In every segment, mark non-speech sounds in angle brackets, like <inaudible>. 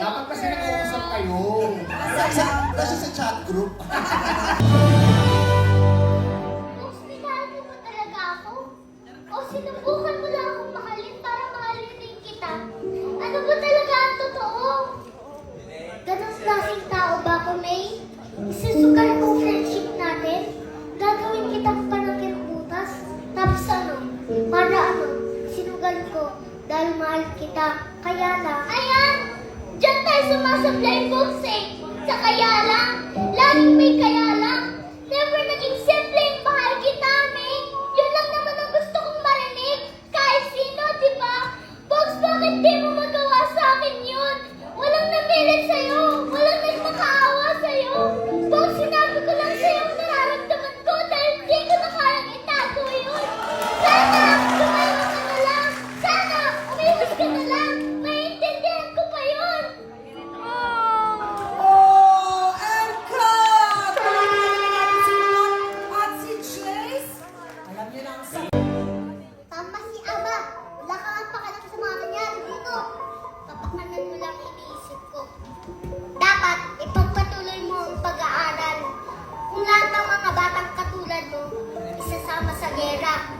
Dapat kasi nag-uusap kayo. Nasa sa chat group. <laughs> maganda. Kaya lang. Ayan! Diyan tayo sumasablay books eh. Sa kaya lang. Laging may kaya Yan sa... Tama Aba! Wala ka nga sa mga kanyan. Dito! Kapakanan mo lang iniisip ko. Dapat ipagpatuloy mo ang pag-aaral. Kung lahat mga batang katulad mo, isasama sa gera.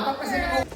Dapat kasi ako.